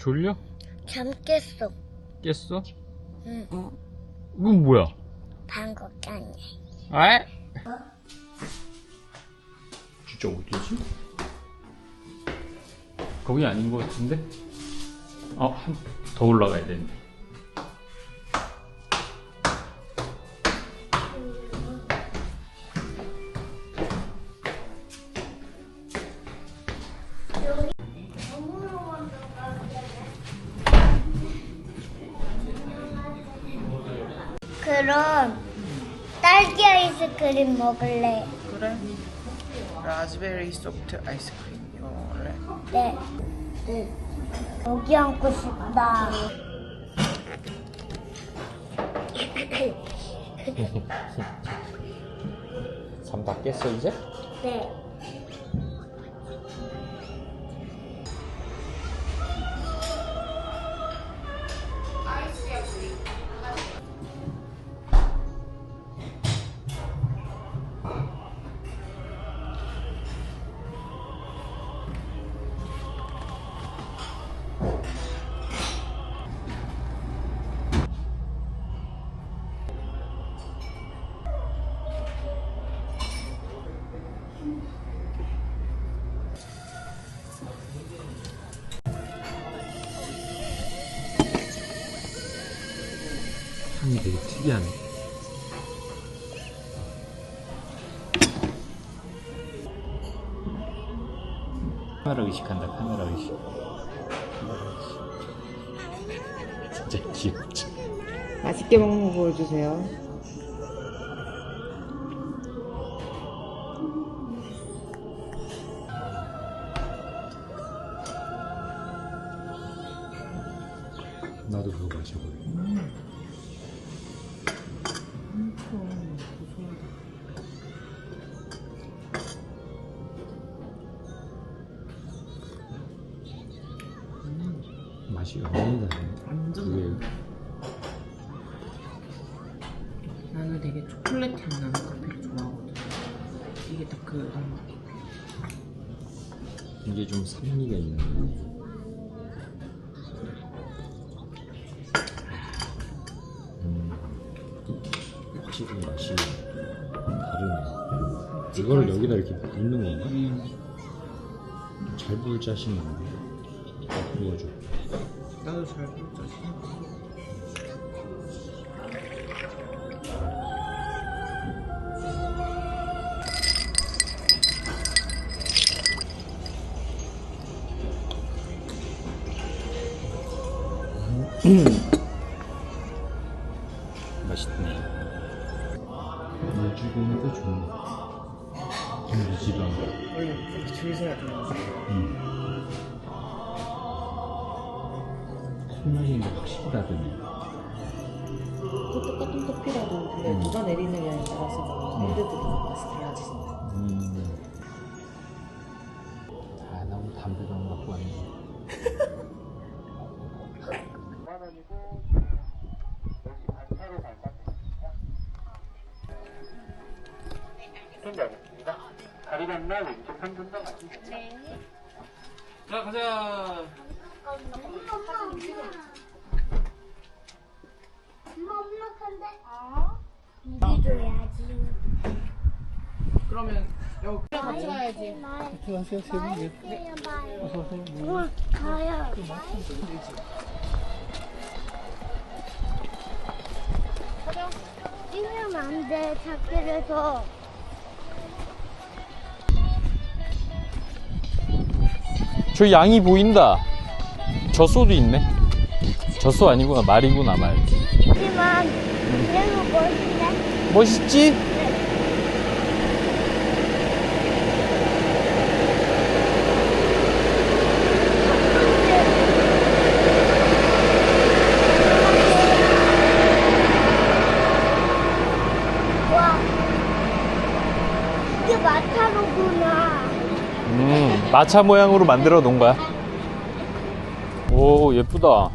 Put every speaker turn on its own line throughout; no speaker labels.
졸려?
잠 깼어.
깼어?
응.
이건 뭐야?
방귀까지.
아? 진짜 어디지? 거기 아닌 것 같은데? 어, 한, 더 올라가야 되는데.
먹을래.
그래. 라즈베리 소프트 아이스크림 이거 먹을래?
네. 응. 여기 앉고 싶다.
잠다 깼어, 이제?
네.
특이하네. 카메라 의식한다, 카메라 의식. 진짜 귀엽지.
맛있게 먹는 거 보여주세요.
맛이 너무 다르네.
완전
그게
나는 되게 초콜릿 향 나는 커피를 좋아하거든. 이게 딱그 맛.
이게 좀 산미가 있는. 음, 확실히 맛이 다르네. 이거를 여기다 이렇게 붓는 건가?
음.
잘 부을 자신이 없네. 어, 부어줘.
나도 잘 부르자.
맛있네. 물주고니까 좋네. 물지방.
서야 되
확실히 다르네.
그 똑같은 커피라도 근데
음.
누가 내리느냐에 따라서
음.
핸드들이 맛이 달라지신다.
음. 아, 나 오늘 담배도 안 갖고 왔네. 자, 가자.
엄마 엄마한데? 어? 비비 줘야지.
그러면 여기 같이 가야지.
안녕하세요, 세 분이. 어서 오세요. 와, 가요. 뛰면 안 돼, 작길에서.
저 양이 보인다. 젖소도 있네. 젖소 아니구나. 말이구나, 말.
하지만, 그래도 멋있네.
멋있지?
마타로구나.
음, 마차 모양으로 만들어 놓은 거야. 오, 예쁘다.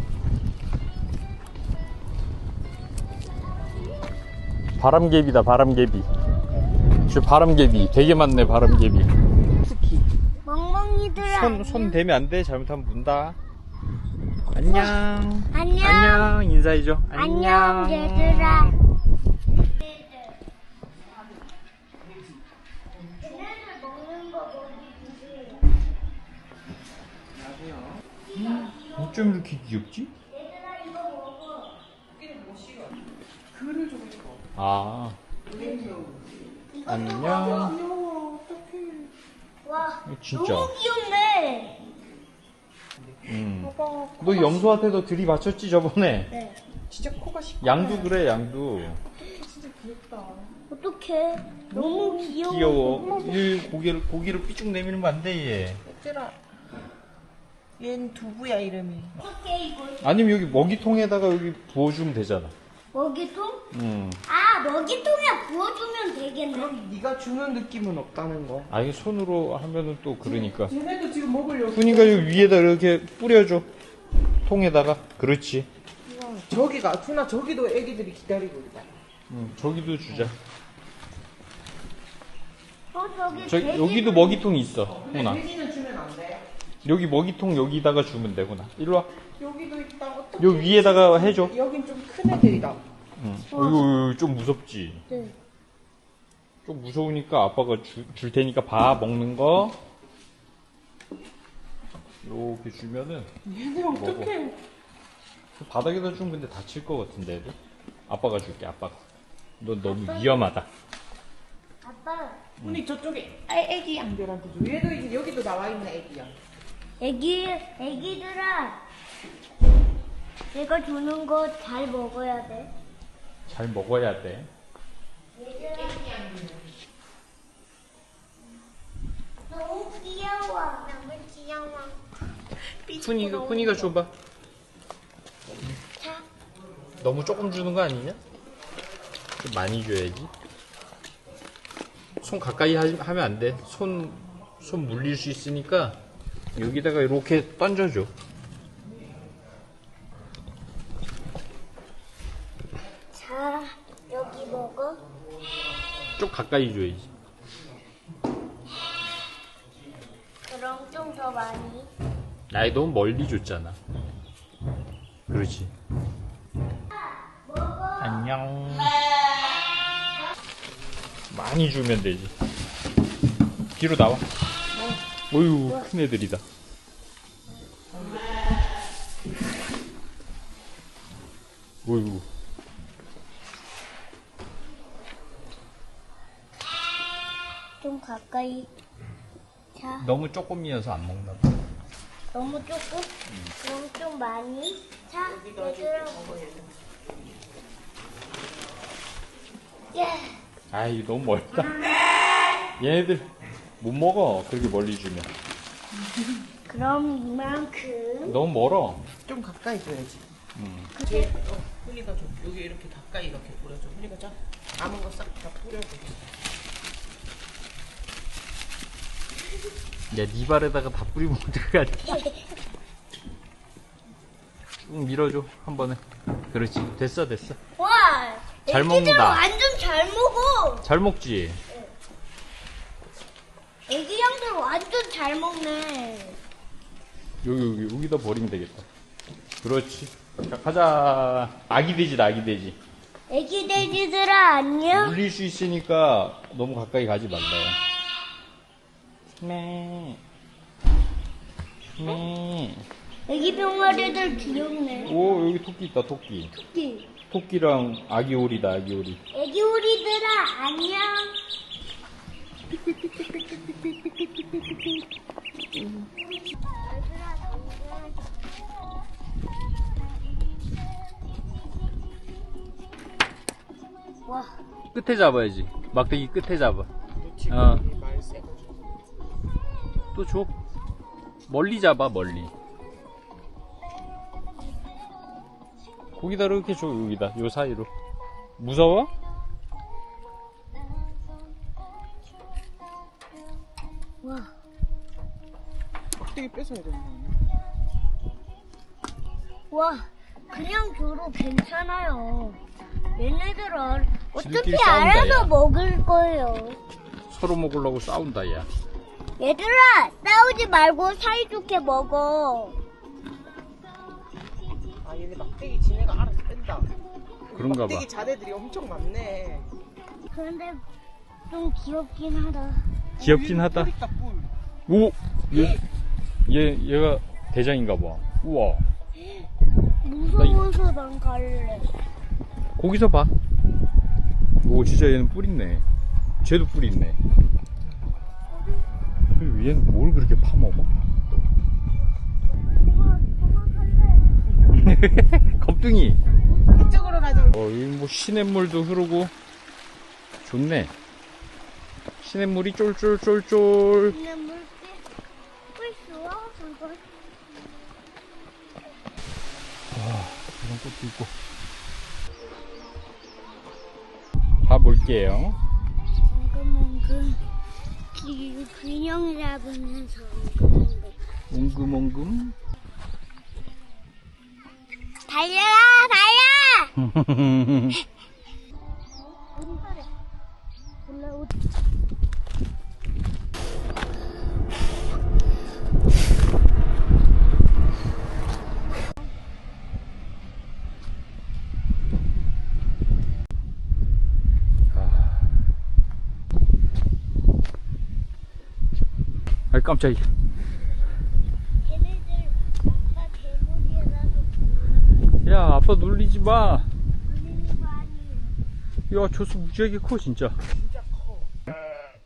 바람개비다, 바람개비. 저 바람개비. 되게 많네, 바람개비.
멍멍이들아.
손, 손 대면 안 돼. 잘못하면 문다. 안녕.
안녕.
안녕. 인사해줘.
안녕, 얘들아.
어쩜 이렇게 귀엽지? 아. 안녕.
와,
진짜.
너무 귀엽네.
음. 너 염소한테도 들이받쳤지 저번에?
네.
진짜 코가 시
양도 그래 양도.
어떡해. 너무 귀여워.
귀여워. 얘 고개를 고기를 삐쭉 내밀면 안 돼 얘.
얘들아. 얜 두부야 이름이.
어떡해, 이거.
아니면 여기 먹이통에다가 여기 부어주면 되잖아.
먹이통?
음.
아, 먹이통에 부어주면 되겠네.
그럼 네가 주는 느낌은 없다는 거.
아 이게 손으로 하면은 또 그러니까.
쟤네도 지금 먹으려고.
그러니까 여기 위에다 이렇게 뿌려줘. 통에다가. 그렇지.
저기가 투나 저기도 애기들이 기다리고 있다.
음, 저기도 주자.
어, 저기
저
돼지도
여기도 먹이통 있어. 호나.
돼지는 주면 안 돼.
여기 먹이통 여기다가 주면 돼, 호나. 일로 와.
여기도 있다. 어떡해.
요 위에다가 해줘.
여긴 좀 큰 애들이다.
응. 어이구, 좀 무섭지.
네.
좀 무서우니까 아빠가 주- 줄 테니까 봐 먹는 거. 이렇게 주면은
얘네.
그 바닥에다 주면 근데 다칠 것 같은데 애들. 아빠가 줄게, 아빠가. 너 너무 위험하다.
아빠,
언니 저쪽에 애, 애기 양들한테 줘. 얘도 이제 여기도 나와 있는 애기야.
애기, 애기들아. 내가 주는 거 잘 먹어야 돼.
잘 먹어야 돼.
너무 귀여워. 너무 귀여워.
훈이가, 훈이가 줘봐.
자,
너무 조금 주는 거 아니냐? 좀 많이 줘야지. 손 가까이 하, 하면 안 돼. 손, 손 물릴 수 있으니까 여기다가 이렇게 던져줘.
자, 여기 먹어.
좀 가까이 줘야지.
그럼 좀 더 많이.
나이 너무 멀리 줬잖아. 그렇지. 안녕. 많이 주면 되지. 뒤로 나와. 어휴, 큰 애들이다. 어휴.
좀 가까이. 자,
너무 조금이어서 안 먹나 봐.
너무 조금? 그럼 좀 많이. 자, 얘들아. 예.
아이, 너무 멀다. 얘네들 못 먹어. 그렇게 멀리 주면.
그럼 이만큼.
너무 멀어.
좀 가까이 줘야지.
음.
그게 어, 훈이가 줘. 여기 이렇게 가까이 이렇게 뿌려줘. 훈이가 자. 남은 거 싹 다 뿌려줘.
야, 네 발에다가 다 뿌리면 어떡하지? 쭉 밀어줘, 한 번에. 그렇지. 됐어, 됐어.
와!
잘 먹는다.
완전 잘 먹어.
잘 먹지?
애기 양들 완전 잘 먹네.
여기, 여기, 여기다 버리면 되겠다. 그렇지. 자, 가자. 아기 돼지다, 아기 돼지.
애기 돼지들아 안녕.
물릴 수 있으니까 너무 가까이 가지 말라요. 네. 네.
애기 병아리들 귀엽네.
오, 여기 토끼 있다, 토끼.
토끼.
토끼랑 아기 오리다, 아기 오리.
애기 오리들아 안녕. 와,
끝에 잡아야지. 막대기 끝에 잡아. 어. 또 줘. 멀리 잡아, 멀리. 거기다 이렇게 줘, 여기다. 요 사이로. 무서워?
뺏어야 되는 거 아니야?
와, 그냥 줘도 괜찮아요. 얘네들은 어차피
지들끼리 싸운다,
알아서
야.
먹을 거예요.
서로 먹으려고 싸운다, 야.
얘들아, 싸우지 말고 사이좋게 먹어.
아 얘네 막대기 지네가 알아서 뺀다.
그런가 봐.
막대기 자네들이 엄청 많네.
그런데 좀 귀엽긴 하다.
귀엽긴 하다.
뿔 있다 뿔.
오! 얘, 얘, 얘가 대장인가 봐. 우와.
무서워서 난 갈래.
거기서 봐. 오, 진짜 얘는 뿔 있네. 쟤도 뿔 있네. 그리고 얘는 뭘 그렇게 파먹어? 겁둥이.
이쪽으로 가자.
어, 여기 뭐 시냇물도 흐르고 좋네. 시냇물이 쫄쫄쫄쫄.
근데 물개 꿀 좋아? 그거
이런 것도 있고. 가볼게요.
엉금엉금 기- 균형 잡으면서 엉금엉금. 달려라 달려 오른팔에 올라오
아, 깜짝이야. 야, 아빠 놀리지 마. 야, 저수 무지하게 커, 진짜.
진짜 커.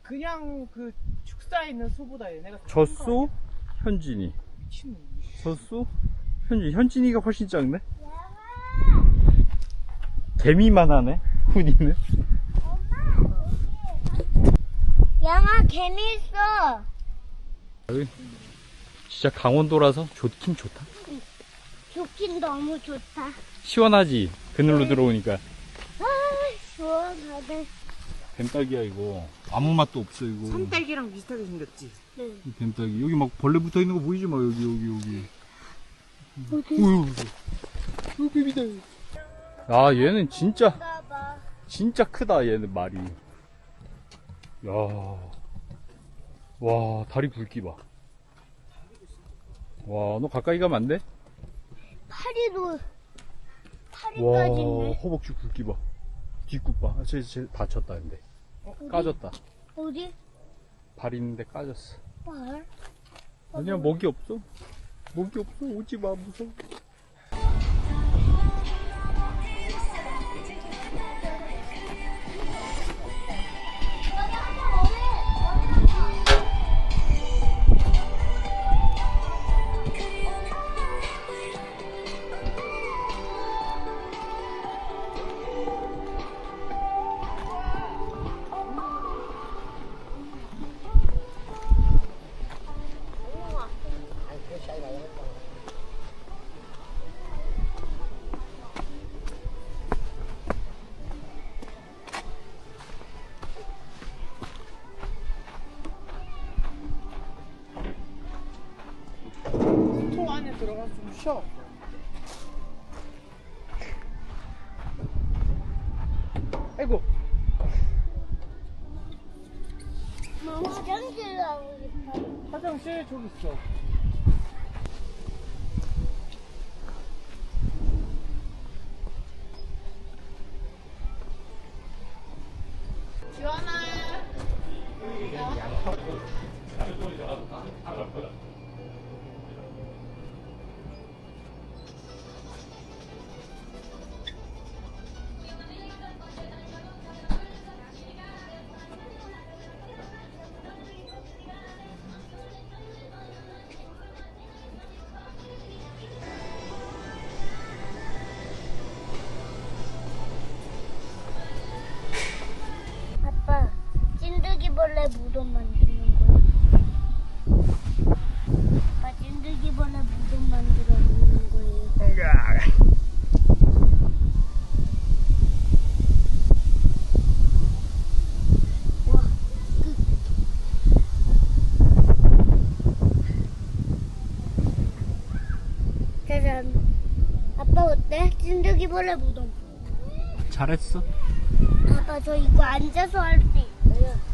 그냥 그 축사에 있는 소보다 얘네가 더
젖소, 현진이.
미친놈.
젖소, 현진. 현진이가 훨씬 작네. 개미만 하네, 훈이는.
양아 개미 있어
여기 진짜 강원도라서 좋긴 좋다.
좋긴 너무 좋다
시원하지? 그늘로 들어오니까.
아 시원하네
뱀딸기야, 이거. 아무 맛도 없어, 이거.
산딸기랑 비슷하게 생겼지.
네.
이 뱀딸기. 여기 막 벌레 붙어 있는 거 보이지 마, 여기, 여기, 여기.
어디.
우 뱀이다. 아, 얘는 진짜, 진짜 크다, 얘는 말이. 야 와, 다리 굵기 봐. 와, 너 가까이 가면 안 돼?
파리도
와,
파리까지 있네
허벅지 굵기 봐. 뒷굽 봐. 아, 쟤, 쟤 다쳤다, 근데. 까졌다.
어디?
발 있는데 까졌어.
말?
아니야, 먹이 없어. 먹이 없어. 오지 마, 무서워.
아이고.
뭐 화장실 가고 싶어
화장실 저기 있어.
찐득이벌레 무덤.
잘했어.
아빠 저 이거 앉아서 할 수 있어요.